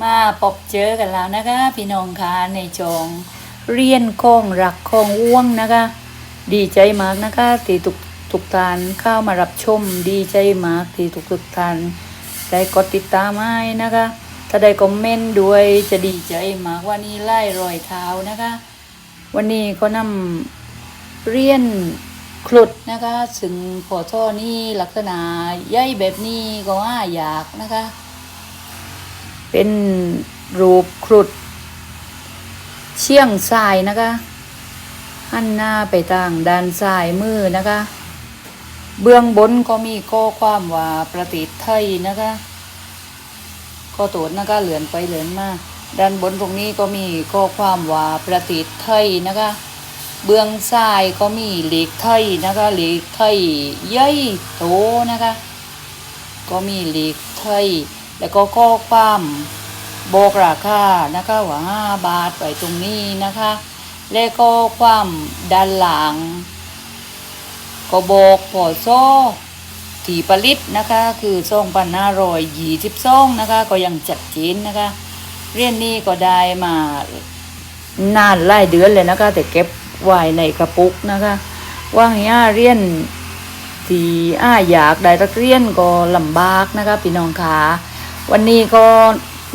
มาพบเจอกันแล้วนะคะ พี่น้องคะในจองเรียนคองรักคองว่วงนะคะ ดีใจมากนะคะที่ทุกทุกทานเข้ามารับชมดีใจมากที่ทุกทุกทานได้กดติดตามให้นะคะ ถ้าได้คอมเมนต์ด้วยจะดีใจมากว่านี่ไล่รอยเท้านะคะ วันนี้ก็นำเรียนคลุดนะคะซึ่งพอท่อนี่ลักษณะใหญ่แบบนี้ก็ว่าอยากนะคะ เป็นรูปครุดเชี่ยงทรายนะคะหันหน้าไปทางด้านซ้ายมือนะคะ เบื้องบนก็มีข้อความว่าประติไทยนะคะก็ตรวนะคะเหลือนไปเหลือนมาด้านบนตรงนี้ก็มีข้อความว่าประติไทยนะคะ เบื้องซ้ายก็มีเหล็กไทยนะคะเหล็กไทยใหญ่โตนะคะ ก็มีเหล็กไทย แล้วก็ข้อความบอกราคานะคะว่าห้าบาทไว้ตรงนี้นะคะ แล้วก็ความด้านหลัง ก็บอกพอโซ่ที่ผลิตนะคะ คือซ่องพันห้ารอยยี่สิบซ่องนะคะ ก็ยังจัดเจนนะคะ เรียนนี้ก็ได้มานานหลายเดือนเลยนะคะ แต่เก็บไว้ในกระปุกนะคะ ว่างย่าเรียนที่อ้าอยากได้รักเรียนก็ลำบากนะคะพี่น้องขา วันนี้ก็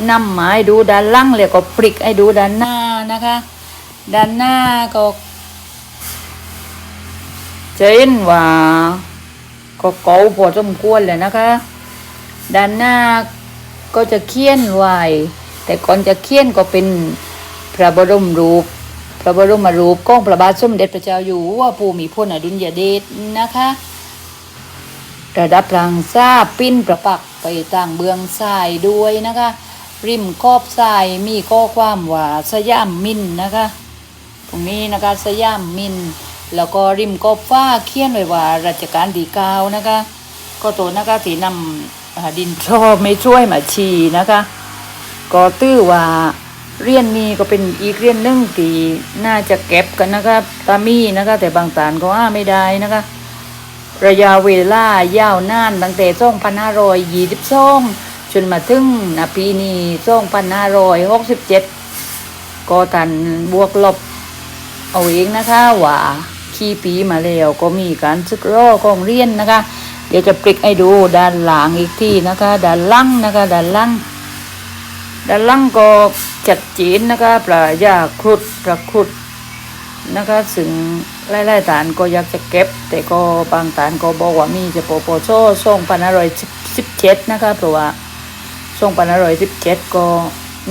นำมาให้ดูด้านล่างเลยก็ปลิกให้ดูด้านหน้านะคะ ด้านหน้าก็จะเห็นว่าก็เก่าพอสมควรเลยนะคะ ด้านหน้าก็จะเขียนไว้แต่ก่อนจะเขียนก็เป็นพระบรมรูป พระบรมรูปของพระบาทสมเด็จพระเจ้าอยู่หัวภูมิพลอดุลยเดชนะคะ ระดับรางซาปิ้นประปัก ไปต่างเบืองทรายด้วยนะคะ ริมขอบทรายมีข้อความว่าสยามมินนะคะตรงนี้นะคะสยามมิน แล้วก็ริมขอบฟ้าเขียนไว้ว่ารัชกาลที่เก้านะคะ ก็ตัวนะคะที่นำดินทรอไม่ช่วยมาชีนะคะก็ตื้อว่าเรียนนี้ก็เป็นอีกเรียนหนึ่งที่น่าจะเก็บกันนะคะตามีนะคะ แต่บางตานก็อ้าไม่ได้นะคะ ระยะเวลายาวนานตั้งแต่ช่งพันห้าร้อยยี่สิบสองจนมาถึงนปีนี้ช่งพันห้าร้อยหกสิบเจ็ดก็ตันบวกลบ เอาเองนะคะว่าขี้ปีมาแล้วก็มีการซึกรอของเรียนนะคะ เดี๋ยวจะปลิกให้ดูด้านหลังอีกทีนะคะ ด้านล่างนะคะ ด้านล่างด้านล่างก็จัดจีนนะคะปลายาครุดประครุด นะคะซึ่งไล่ๆฐานก็อยากจะเก็บ แต่ก็บางฐานก็บอกว่ามีจะโปโปโซ่ส่งพันอร่อยสิบเจ็ดนะคะเพราะว่าส่งพันอร่อยสิบเจ็ดก็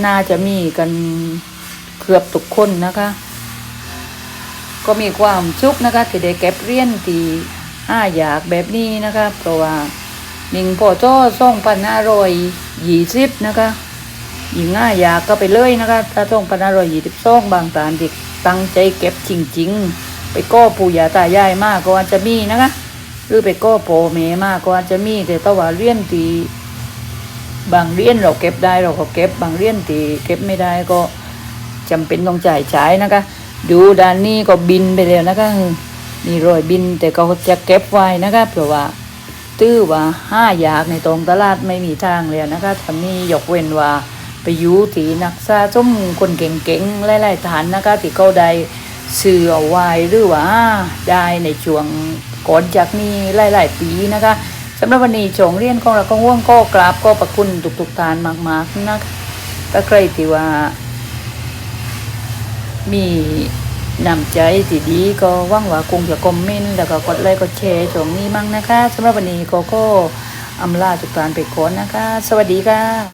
น่าจะมีกันเกือบทุกคนนะคะ ก็มีความสุขนะคะที่ได้เก็บเรียญที่ห้าอยากแบบนี้นะคะเพราะว่าหนึ่งพอโซ่ส่งพันอร่อยยี่สิบนะคะหญิงง่ายอยากก็ไปเลยนะคะถ้าต้องพันอร่อยยี่สิบสองบางตานเด็ก ตั้งใจเก็บจริงๆ ไปก้อปู่ย่าตายายมากก็อาจจะมีนะคะ หรือไปก้อโปเมมากก็อาจจะมีแต่ถ้าว่าเรียนตีบางเรียนเราเก็บได้เราก็เก็บบางเรียนตีเก็บไม่ได้ก็จำเป็นต้องจ่ายใช้นะคะ ดูด้านนี้ก็บินไปแล้วนะคะนี่รอยบินแต่ก็จะเก็บไว้นะคะเพราะว่าตื้อว่าห้าอยากในตรงตลาดไม่มีทางเลยนะคะทำนี้ยกเว้นว่า ไปอยู่ที่นักซาส้มคนเก่งๆหลายๆฐานนะคะที่เขาได้ซื้อเอาไว้หรือว่าได้ในช่วงก่อนจากนี้หลายๆปีนะคะสำหรับวันนี้ชงเรียนของเราก็ง่วงก็กราบก็ประคุณทุกๆทานมากๆนะคะถ้าใครที่ว่า มีนำใจที่ดีก็หวังว่าคงจะคอมเมนต์แล้วก็กดไลค์กดแชร์ช่วงนี้มั่งนะคะสำหรับวันนี้ก็ก็อำลาทุกท่านไปก่อนนะคะ สวัสดีค่ะ